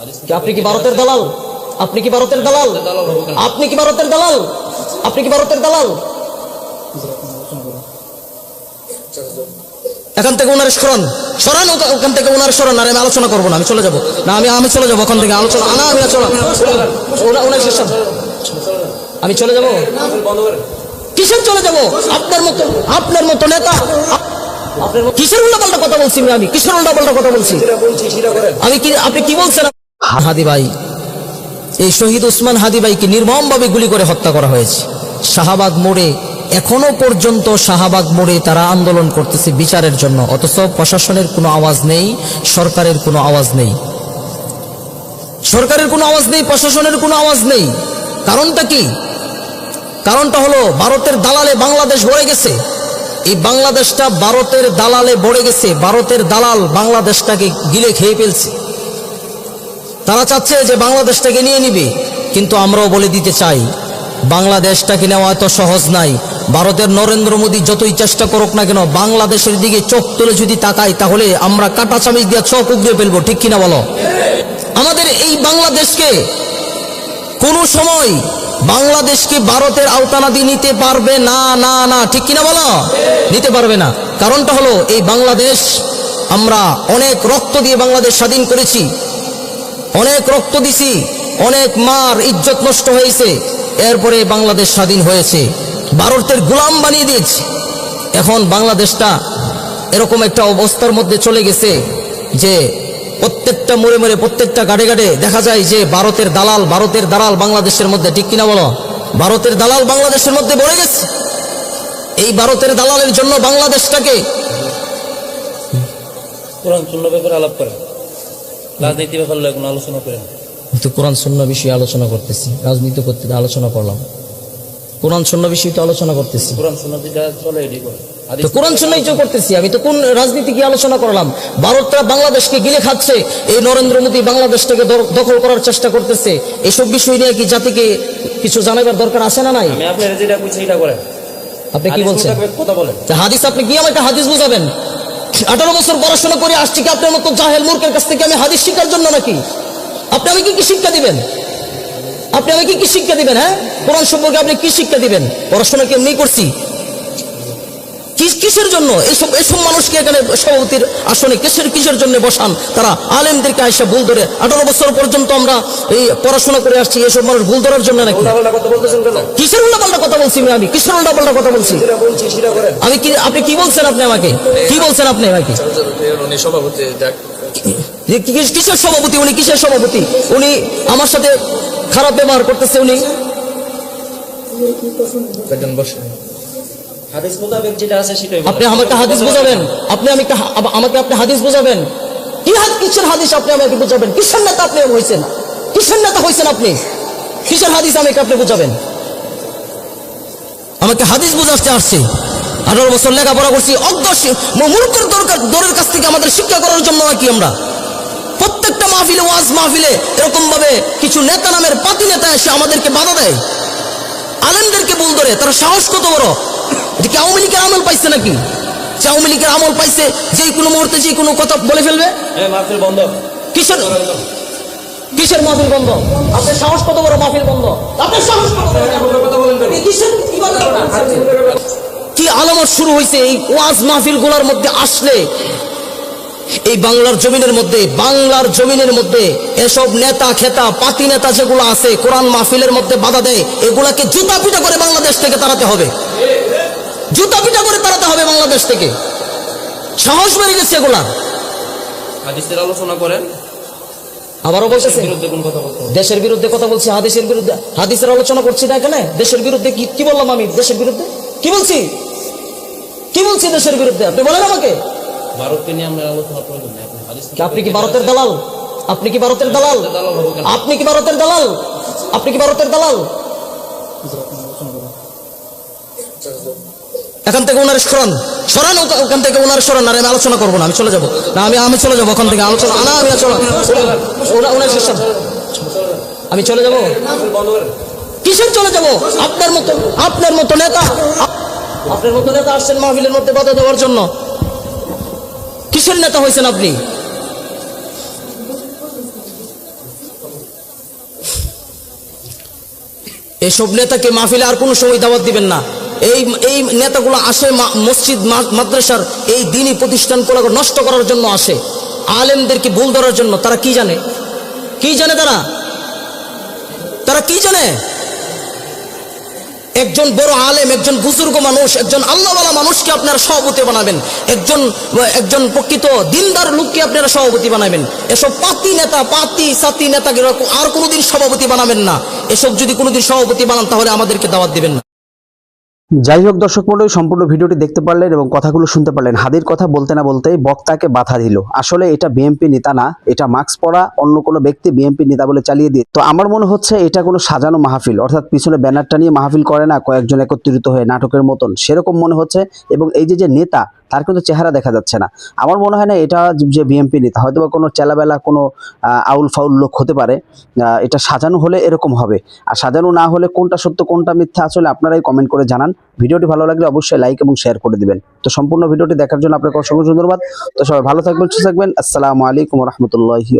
কি আপনি কি ভারতের দালাল? আপনি কি ভারতের দালাল? আপনি কি ভারতের দালাল? আপনি কি ভারতের দালাল? এখান থেকে ওনার সরান সরান ওখান থেকে ওনার সরান আর, আমি আলোচনা করব না, আমি চলে যাব। না, আমি আমি চলে যাব, ওখান থেকে আলোচনা না আমি ওনার আমি চলে যাব? কিসের চলে যাব? আপনার মতো আপনার মতো নেতা কিসের উল্টা পাল্টা কথা বলছি আমি? কিসের উল্টা পাল্টা কথা বলছি? আমি কি আপনি কি বলছেন? হাদি ভাই, এই শহীদ উসমান হাদি ভাইকে নির্মমভাবে গুলি করে হত্যা করা হয়েছে। শাহবাগ মোড়ে, এখনও পর্যন্ত শাহবাগ মোড়ে তারা আন্দোলন করতেছে বিচারের জন্য, অথচ প্রশাসনের কোনো আওয়াজ নেই, সরকারের কোনো আওয়াজ নেই। সরকারের কোনো আওয়াজ নেই, প্রশাসনের কোনো আওয়াজ নেই। কারণটা কি? কারণটা হলো ভারতের দালালে বাংলাদেশ ভরে গেছে। এই বাংলাদেশটা ভারতের দালালে ভরে গেছে, ভারতের দালাল বাংলাদেশটাকে গিলে খেয়ে ফেলছে। তারা চাচ্ছে যে বাংলাদেশটাকে নিয়ে নিবে, কিন্তু আমরাও বলে দিতে চাই, বাংলাদেশটাকে নেওয়া এত সহজ নাই। ভারতের নরেন্দ্র মোদী যতই চেষ্টা করুক না কেন, বাংলাদেশের দিকে চোখ তুলে যদি তাকাই, তাহলে আমরা কাটা চামিচ দিয়ে চোখ উগড়ে ফেলব, ঠিক কিনা বলো? আমাদের এই বাংলাদেশকে কোনো সময় বাংলাদেশকে ভারতের আওতানাদি নিতে পারবে না না না, ঠিক কিনা বলো? নিতে পারবে না। কারণটা হলো, এই বাংলাদেশ আমরা অনেক রক্ত দিয়ে বাংলাদেশ স্বাধীন করেছি। অনেক রক্ত দিছি, অনেক মার ইজ্জত নষ্ট হয়েছে। এরপরে বাংলাদেশ স্বাধীন হয়েছে। ভারতের গোলাম বানিয়ে দিয়েছে। এখন বাংলাদেশটা এরকম একটা অবস্থার মধ্যে চলে গেছে যে প্রত্যেকটা মোড়ে মোড়ে, প্রত্যেকটা গাড়ে গাড়ে দেখা যায় যে ভারতের দালাল ভারতের দালাল বাংলাদেশের মধ্যে। ঠিক কিনা বলো? ভারতের দালাল বাংলাদেশের মধ্যে বড়ে গেছে। এই ভারতের দালালের জন্য বাংলাদেশটাকে আলাপ করেন রাজনীতি ব্যাপারে কোনো আলোচনা করেন তো কোরআন শূন্য বিষয়ে আলোচনা করতেছি রাজনীতি করতে আলোচনা করলাম। কোরআন শূন্য বিষয়ে তো আলোচনা করতেছি। কোরআন শূন্য চলে এটি করে। তো কোরআন তো করতেছি আমি তো কোন রাজনীতি কি আলোচনা করলাম? বাংলাদেশকে গিলে খাচ্ছে এই নরেন্দ্র মোদী বাংলাদেশটাকে দখল করার চেষ্টা করতেছে এসব বিষয় নিয়ে কি জাতিকে কিছু জানাবার দরকার আছে না নাই? আপনি কি বলছেন? কথা বলেন। হাদিস আপনি কি আমাকে হাদিস বুঝাবেন? আঠারো বছর পড়াশোনা করে আসছি কি আপনার মতো জাহেল মূর্খের কাছ থেকে আমি হাদিস শিক্ষার জন্য নাকি? আপনি আমাকে কি শিক্ষা দিবেন? আপনি আমাকে কি শিক্ষা দিবেন হ্যাঁ? কোরআন সম্পর্কে আপনি কি শিক্ষা দিবেন? পড়াশোনা কি এমনি করছি? কিসের জন্য? এইসব এইসব মানুষকে এখানে সভাপতির আসনে কিসের কিসের জন্য বসান? তারা আলেমদেরকে আইসা ভুল ধরে আঠারো বছর পর্যন্ত আমরা এই পড়াশোনা করে আসছি এসব মানুষ ভুল ধরার জন্য নাকি? কিসের উল্টাপাল্টা কথা বলছি আমি? কিসের উল্টাপাল্টা কথা বলছি? আমি কি আপনি কি বলছেন আপনি আমাকে? কি বলছেন আপনি আমাকে? সভাপতি কি- কি- কিসের সভাপতি উনি? কিসের সভাপতি? উনি আমার সাথে খারাপ ব্যবহার করতেছে উনি। বসে হাদিস মোতাবেক যেটা আছে সেটাই আপনি আমাকে হাদিস বুঝাবেন? আপনি আমি আমাকে আপনি হাদিস বুঝাবেন? কি হাত কিসের হাদিস আপনি আমাকে বুঝাবেন? কিসের নেতা আপনি হয়েছেন কিসের নেতা হয়েছেন আপনি? কিসের হাদিস আমাকে আপনি বুঝাবেন? আমাকে হাদিস বুঝাতে আসছে। আঠারো বছর লেখাপড়া করছি। মূর্খের দরকার দরের কাছ থেকে আমাদের শিক্ষা করার জন্য নাকি আমরা? প্রত্যেকটা মাহফিলে ওয়াজ মাহফিলে এরকম ভাবে কিছু নেতা নামের পাতি নেতা এসে আমাদেরকে বাধা দেয়। আলেমদেরকে বল ধরে। তারা সাহস কত বড়? কি আওয়ামী লীগের আমল পাইছে নাকি? যে আওয়ামী লীগের আমল পাইছে যে কোনো মুহূর্তে যে কোনো কথা বলে ফেলবে? বন্ধ। কিসের? কিসের মাহফিল বন্ধ? আপনার সাহস কত বড় মাহফিল বন্ধ? আপনার সাহস কত? কি আলামত শুরু হয়েছে এই ওয়াজ মাহফিলগুলার মধ্যে আসলে? এই বাংলার জমিনের মধ্যে বাংলার জমিনের মধ্যে এসব নেতা খেতা পাতি নেতা যেগুলো আছে কোরআন মাহফিলের মধ্যে বাধা দেয় এগুলাকে জুতা পিটা করে বাংলাদেশ থেকে তাড়াতে হবে। জুতা পিটা করে তাড়াতে হবে বাংলাদেশ থেকে। সাহস বেড়ে গেছে এগুলা হাদিসের আলোচনা করেন। আবারও বলতেছে হবে? দেশের বিরুদ্ধে কথা বলছি হাদিসের বিরুদ্ধে হাদিসের আলোচনা করছি না এখানে দেশের বিরুদ্ধে কি কি বললাম আমি? দেশের বিরুদ্ধে? কি বলছি? কি বলছি দেশের বিরুদ্ধে? আপনি বলেন আমাকে। ভারতকে নিয়ে আমরা আলোচনা প্রয়োজন আপনি কি ভারতের দালাল? আপনি কি ভারতের দালাল? আপনি কি ভারতের দালাল? আপনি কি ভারতের দালাল? এখান থেকে ওনার স্মরণ। স্মরণ ওখান থেকে ওনার স্মরণ, আর আমি আলোচনা করব না, আমি চলে যাব। না, আমি আমি চলে যাব, ওখান থেকে আলোচনা না আমি আমি চলে যাব? কিসের চলে যাব? আপনার মতো আপনার মতো নেতা আপনার মতো নেতা আসছেন মাহফিলের মধ্যে বাধা দেওয়ার জন্য। কিসের নেতা হয়েছেন আপনি? এসব নেতাকে মাহফিলে আর কোনো সময় দাওয়াত দিবেন না। এই এই নেতাগুলো আসে মসজিদ মাদ্রাসার এই দিনই প্রতিষ্ঠানগুলো নষ্ট করার জন্য আসে। আলেমদেরকে ভুল ধরার জন্য। তারা কি জানে? কি জানে তারা? তারা কি জানে? একজন বড় আলেম, একজন বুজুর্গ মানুষ, একজন আল্লাহওয়ালা মানুষকে আপনারা সভাপতি বানাবেন। একজন একজন প্রকৃত দিনদার লোককে আপনারা সভাপতি বানাবেন। এসব পাতি নেতা, পাতি সাতি নেতাকে আর কোনোদিন সভাপতি বানাবেন না। এসব যদি কোনোদিন সভাপতি বানান, তাহলে আমাদেরকে দাওয়াত দিবেন না। যাই হোক দর্শক মন্ডলী সম্পূর্ণ ভিডিওটি দেখতে পারলেন এবং কথাগুলো শুনতে পারলেন। হাদির কথা বলতে না বলতেই বক্তাকে বাধা দিল। আসলে এটা বিএমপি নেতা না, এটা মাস্ক পরা অন্য কোনো ব্যক্তি বিএমপি নেতা বলে চালিয়ে দিয়ে তো আমার মনে হচ্ছে এটা কোনো সাজানো মাহফিল, অর্থাৎ পিছনে ব্যানারটা নিয়ে মাহফিল করে না, কয়েকজন একত্রিত হয়ে নাটকের মতন। সেরকম মনে হচ্ছে এবং এই যে যে নেতা তার কিন্তু চেহারা দেখা যাচ্ছে না। আমার মনে হয় না এটা যে বিএমপি নেতা হয়তো বা কোনো চেলাবেলা কোনো আউল ফাউল লোক হতে পারে এটা সাজানো হলে এরকম হবে। আর সাজানো না হলে কোনটা সত্য, কোনটা মিথ্যা, আসলে আপনারাই কমেন্ট করে জানান। ভিডিওটি ভালো লাগলে অবশ্যই লাইক এবং শেয়ার করে দিবেন। তো সম্পূর্ণ ভিডিওটি দেখার জন্য আপনাকে অসংখ্য ধন্যবাদ। তো সবাই ভালো থাকবেন, সুস্থ থাকবেন। আসসালামু আলাইকুম রহমতুল্লাহি